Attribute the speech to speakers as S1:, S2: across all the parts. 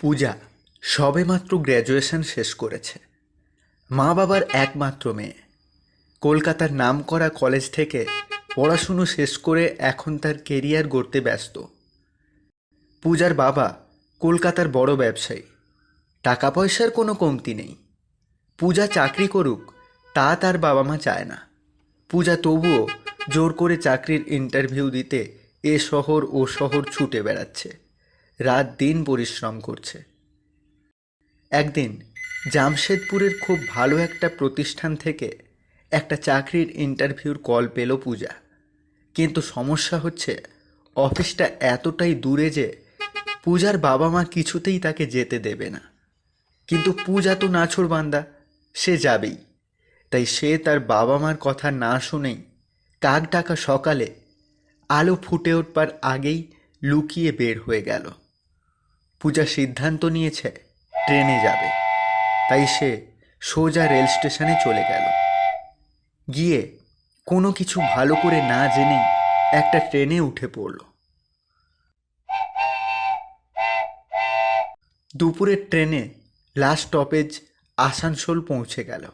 S1: পূজা সবেমাত্র গ্র্যাজুয়েশন শেষ করেছে। মা বাবার একমাত্র মেয়ে। কলকাতার নাম করা কলেজ থেকে পড়াশুনো শেষ করে এখন তার কেরিয়ার গড়তে ব্যস্ত। পূজার বাবা কলকাতার বড় ব্যবসায়ী। টাকা পয়সার কোনো কমতি নেই। পূজা চাকরি করুক, তা তার বাবা মা চায় না। পূজা তবুও জোর করে চাকরির ইন্টারভিউ দিতে এ শহর ও শহর ছুটে বেড়াচ্ছে। রাত দিন পরিশ্রম করছে। একদিন জামশেদপুরের খুব ভালো একটা প্রতিষ্ঠান থেকে একটা চাকরির ইন্টারভিউর কল পেল পূজা। কিন্তু সমস্যা হচ্ছে, অফিসটা এতটাই দূরে যে পূজার বাবা মা কিছুতেই তাকে যেতে দেবে না। কিন্তু পূজা তো নাছোড় বান্দা, সে যাবেই। তাই সে তার বাবা মার কথা না শুনেই কাক ডাকা সকালে আলো ফুটে উঠবার আগেই লুকিয়ে বের হয়ে গেল। পূজা সিদ্ধান্ত নিয়েছে, ট্রেনে যাবে। তাই সে সোজা রেল স্টেশনে চলে গেল। গিয়ে কোনো কিছু ভালো করে না জেনেই একটা ট্রেনে উঠে পড়ল। দুপুরের ট্রেনে লাস্ট স্টপেজ আসানসোল পৌঁছে গেল।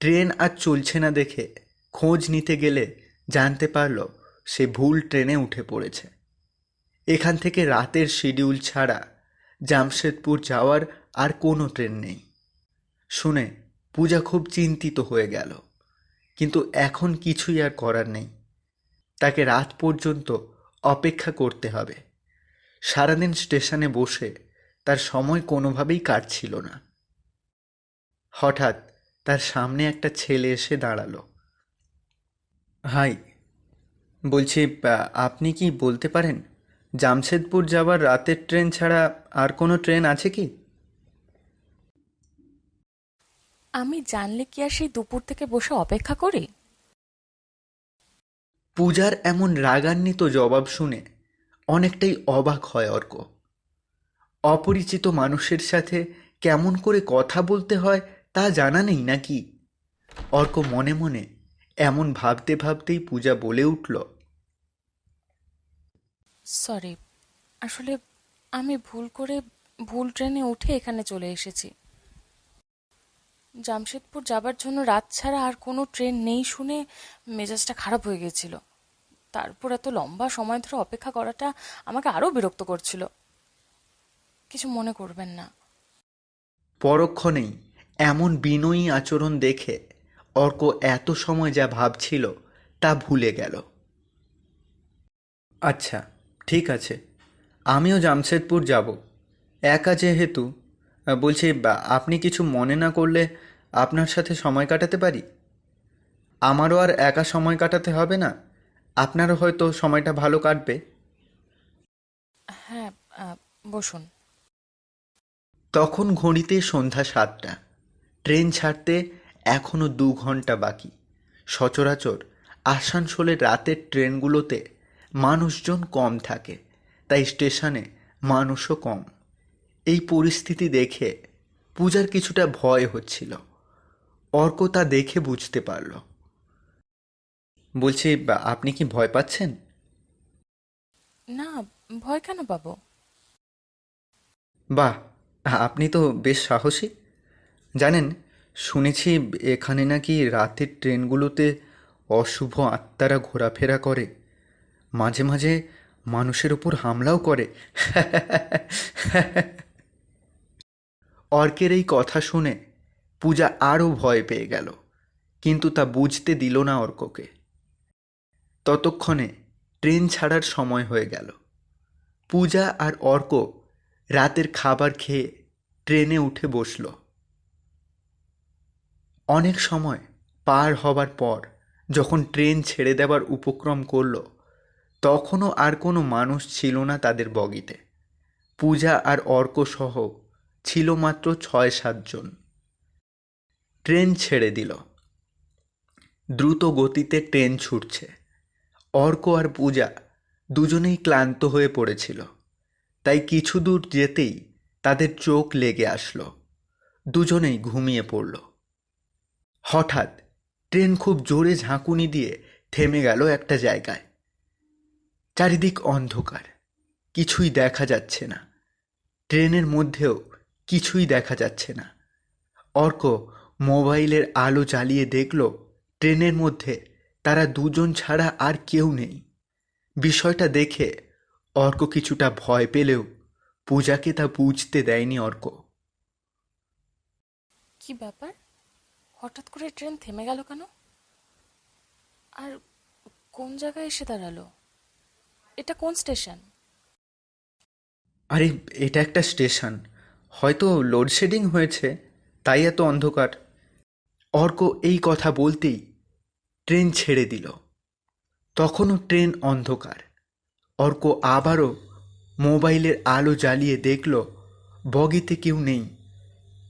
S1: ট্রেন আর চলছে না দেখে খোঁজ নিতে গেলে জানতে পারল সে ভুল ট্রেনে উঠে পড়েছে। এখান থেকে রাতের শিডিউল ছাড়া জামশেদপুর যাওয়ার আর কোনো ট্রেন নেই। শুনে পূজা খুব চিন্তিত হয়ে গেল। কিন্তু এখন কিছুই আর করার নেই। তাকে রাত পর্যন্ত অপেক্ষা করতে হবে। সারাদিন স্টেশনে বসে তার সময় কোনোভাবেই কাটছিল না। হঠাৎ তার সামনে একটা ছেলে এসে দাঁড়াল। হাই, বলছি আপনি কি বলতে পারেন? জামশেদপুর যাওয়ার রাতের ট্রেন ছাড়া আর কোনো ট্রেন আছে কি?
S2: আমি জানলে কি আর সেই দুপুর থেকে বসে অপেক্ষা করি?
S1: পূজার এমন রাগান্বিত জবাব শুনে অনেকটাই অবাক হয় অর্ক। অপরিচিত মানুষের সাথে কেমন করে কথা বলতে হয় তা জানা নেই নাকি? অর্ক মনে মনে এমন ভাবতে ভাবতেই পূজা বলে উঠল
S2: সরি আসলে আমি ভুল করে ভুল ট্রেনে উঠে এখানে চলে এসেছি। জামশেদপুর যাবার জন্য রাত ছাড়া আর কোনো ট্রেন নেই শুনে মেজাজটা খারাপ হয়ে গেছিল। তারপর এত লম্বা সময় ধরে অপেক্ষা করাটা আমাকে আরও বিরক্ত করছিল। কিছু মনে করবেন না।
S1: পরক্ষণেই এমন বিনয়ী আচরণ দেখে অর্ক এত সময় যা ভাবছিল তা ভুলে গেল। আচ্ছা ঠিক আছে আমিও জামশেদপুর যাব। একা যেহেতু বলছি বা- আপনি কিছু মনে না করলে আপনার সাথে সময় কাটাতে পারি? আমারও আর একা সময় কাটাতে হবে না আপনারও হয়তো সময়টা ভালো কাটবে।
S2: হ্যাঁ বসুন।
S1: তখন ঘড়িতে সন্ধ্যা সাতটা ট্রেন ছাড়তে এখনও দু ঘণ্টা বাকি। সচরাচর আসানসোলের রাতের ট্রেনগুলোতে মানুষজন কম থাকে তাই স্টেশনে মানুষও কম। এই পরিস্থিতি দেখে পূজার কিছুটা ভয় হচ্ছিল। অর্ক তা দেখে বুঝতে পারল। বলছি আপনি কি ভয় পাচ্ছেন?
S2: না ভয় কেন পাবো?
S1: বাহ আপনি তো বেশ সাহসী। জানেন শুনেছি এখানে নাকি রাতের ট্রেনগুলোতে অশুভ আত্মারা ঘোরাফেরা করে। মাঝে মাঝে মানুষের ওপর হামলাও করে। অর্কের এই কথা শুনে পূজা আরও ভয় পেয়ে গেল, কিন্তু তা বুঝতে দিল না অর্ককে। ততক্ষণে ট্রেন ছাড়ার সময় হয়ে গেল। পূজা আর অর্ক রাতের খাবার খেয়ে ট্রেনে উঠে বসল। অনেক সময় পার হবার পর যখন ট্রেন ছেড়ে দেবার উপক্রম করল তখনও আর কোনো মানুষ ছিল না তাদের বগিতে। পূজা আর অর্ক সহ ছিল মাত্র ছয় সাতজন ট্রেন ছেড়ে দিল। দ্রুত গতিতে ট্রেন ছুটছে। অর্ক আর পূজা দুজনেই ক্লান্ত হয়ে পড়েছিল। তাই কিছু দূর যেতেই তাদের চোখ লেগে আসলো। দুজনেই ঘুমিয়ে পড়ল। হঠাৎ ট্রেন খুব জোরে ঝাঁকুনি দিয়ে থেমে গেল একটা জায়গায়। চারিদিক অন্ধকার, কিছুই দেখা যাচ্ছে না। ট্রেনের মধ্যেও কিছুই দেখা যাচ্ছে না। অর্ক মোবাইলের আলো জ্বালিয়ে দেখল, ট্রেনের মধ্যে তারা দুজন ছাড়া আর কেউ নেই। বিষয়টা দেখে অর্ক কিছুটা ভয় পেলেও পূজাকে তা বুঝতে দেয়নি অর্ক।
S2: কি ব্যাপার? হঠাৎ করে ট্রেন থেমে গেল কেন? আর কোন জায়গায় এসে দাঁড়াল? এটা কোন স্টেশন?
S1: আরে, এটা একটা স্টেশন। হয়তো লোডশেডিং হয়েছে, তাই এত অন্ধকার। অর্ক এই কথা বলতেই ট্রেন ছেড়ে দিল। তখনও ট্রেন অন্ধকার। অর্ক আবারও মোবাইলের আলো জ্বালিয়ে দেখল, বগিতে কেউ নেই,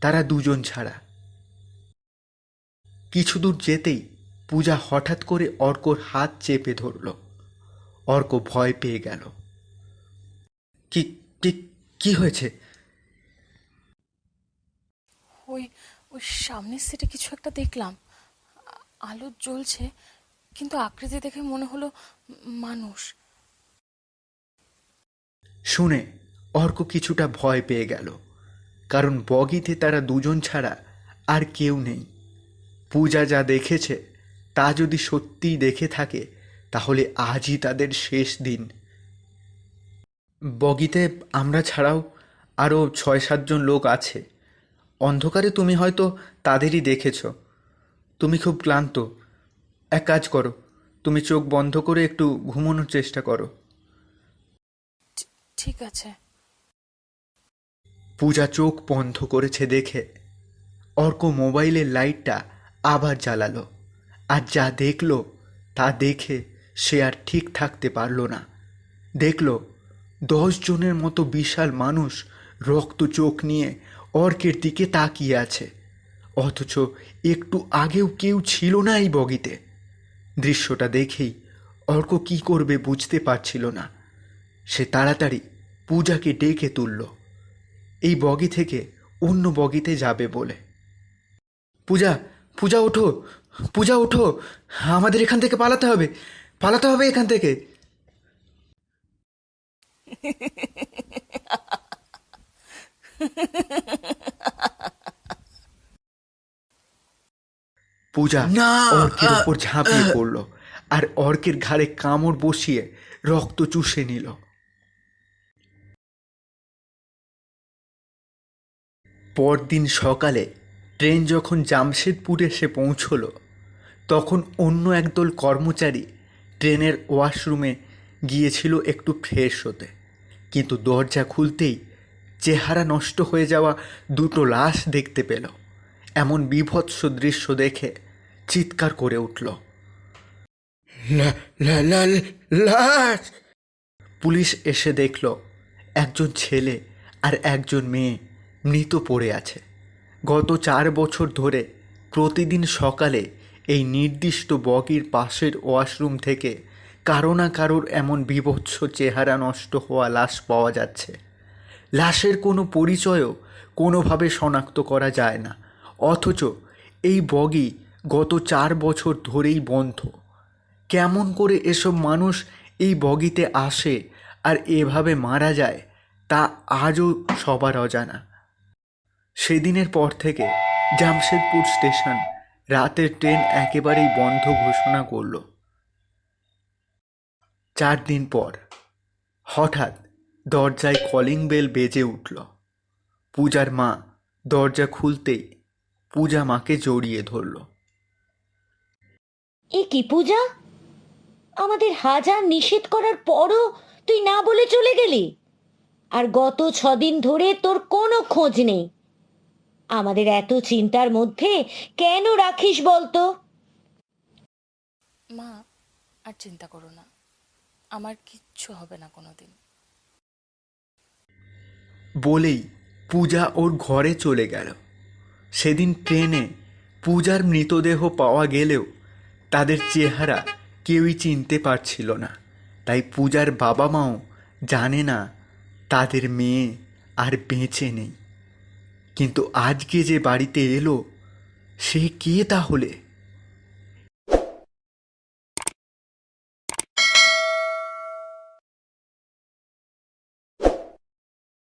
S1: তারা দুজন ছাড়া। কিছু দূর যেতেই পূজা হঠাৎ করে অর্কর হাত চেপে ধরল। অর্ক ভয় পেয়ে গেল। কি কি কি হয়েছে?
S2: ওই ওই সামনের সিটে কিছু একটা দেখলাম। আলো জ্বলছে কিন্তু আকৃতি দেখে মনে হলো মানুষ।
S1: শুনে অর্ক কিছুটা ভয় পেয়ে গেল। কারণ বগিতে তারা দুজন ছাড়া আর কেউ নেই। পূজা যা দেখেছে তা যদি সত্যিই দেখে থাকে তাহলে আজই তাদের শেষ দিন। বগিতে আমরা ছাড়াও আরও ছয় সাতজন লোক আছে। অন্ধকারে তুমি হয়তো তাদেরই দেখেছ। তুমি খুব ক্লান্ত। এক কাজ করো তুমি চোখ বন্ধ করে একটু ঘুমানোর চেষ্টা করো।
S2: ঠিক আছে।
S1: পূজা চোখ বন্ধ করেছে দেখে। অর্ক মোবাইলের লাইটটা আবার জ্বালালো। আর যা দেখল তা দেখে সে আর ঠিক থাকতে পারল না। দেখল জনের মতো বিশাল মানুষ রক্ত চোখ নিয়ে অর্কের দিকে তাকিয়ে আছে, অথচ একটু আগেও কেউ ছিল না এই বগিতে। দৃশ্যটা দেখেই অর্ক কি করবে বুঝতে পারছিল না। সে তাড়াতাড়ি পূজাকে ডেকে তুলল। এই বগি থেকে অন্য বগিতে যাবে বলে। পূজা পূজা ওঠো পূজা ওঠো, আমাদের এখান থেকে পালাতে হবে। পালাতে হবে এখান থেকে পূজা! অর্কের উপর ঝাঁপিয়ে পড়ল আর অর্কের ঘাড়ে কামড় বসিয়ে রক্ত চুষে নিল পরদিন সকালে ট্রেন যখন জামশেদপুরে এসে পৌঁছলো তখন অন্য একদল কর্মচারী ট্রেনের ওয়াশরুমে গিয়েছিল একটু ফ্রেশ হতে। কিন্তু দরজা খুলতেই চেহারা নষ্ট হয়ে যাওয়া দুটো লাশ দেখতে পেল। এমন বিভৎস দৃশ্য দেখে চিৎকার করে উঠল।
S3: লা লা লা লাশ!
S1: পুলিশ এসে দেখল একজন ছেলে আর একজন মেয়ে মৃত পড়ে আছে। গত চার বছর ধরে প্রতিদিন সকালে এই নির্দিষ্ট বগির পাশের ওয়াশরুম থেকে কারও না কারোর এমন বিভৎস চেহারা নষ্ট হওয়া লাশ পাওয়া যাচ্ছে। লাশের কোনো পরিচয়ও কোনোভাবে শনাক্ত করা যায় না। অথচ এই বগি গত চার বছর ধরেই বন্ধ। কেমন করে এসব মানুষ এই বগিতে আসে আর এভাবে মারা যায় তা আজও সবার অজানা। সেদিনের পর থেকে জামশেদপুর স্টেশন রাতের ট্রেন একেবারেই বন্ধ ঘোষণা করল। চার দিন পর, হঠাৎ দরজায় কলিং বেল বেজে উঠল। পূজার মা দরজা খুলতেই পূজা মাকে জড়িয়ে ধরল।
S4: এ কি পূজা? আমাদের হাজার নিষেধ করার পরও তুই না বলে চলে গেলি? আর গত ছদিন ধরে তোর কোনো খোঁজ নেই। আমাদের এত চিন্তার মধ্যে কেন রাখিস বলতো?
S2: মা আর চিন্তা করো না। আমার কিচ্ছু হবে না কোনোদিন।
S1: বলেই পূজা ওর ঘরে চলে গেল। সেদিন ট্রেনে পূজার মৃতদেহ পাওয়া গেলেও তাদের চেহারা কেউই চিনতে পারছিল না। তাই পূজার বাবা মাও জানে না তাদের মেয়ে আর বেঁচে নেই। কিন্তু আজকে যে বাড়িতে এলো সে কে তাহলে?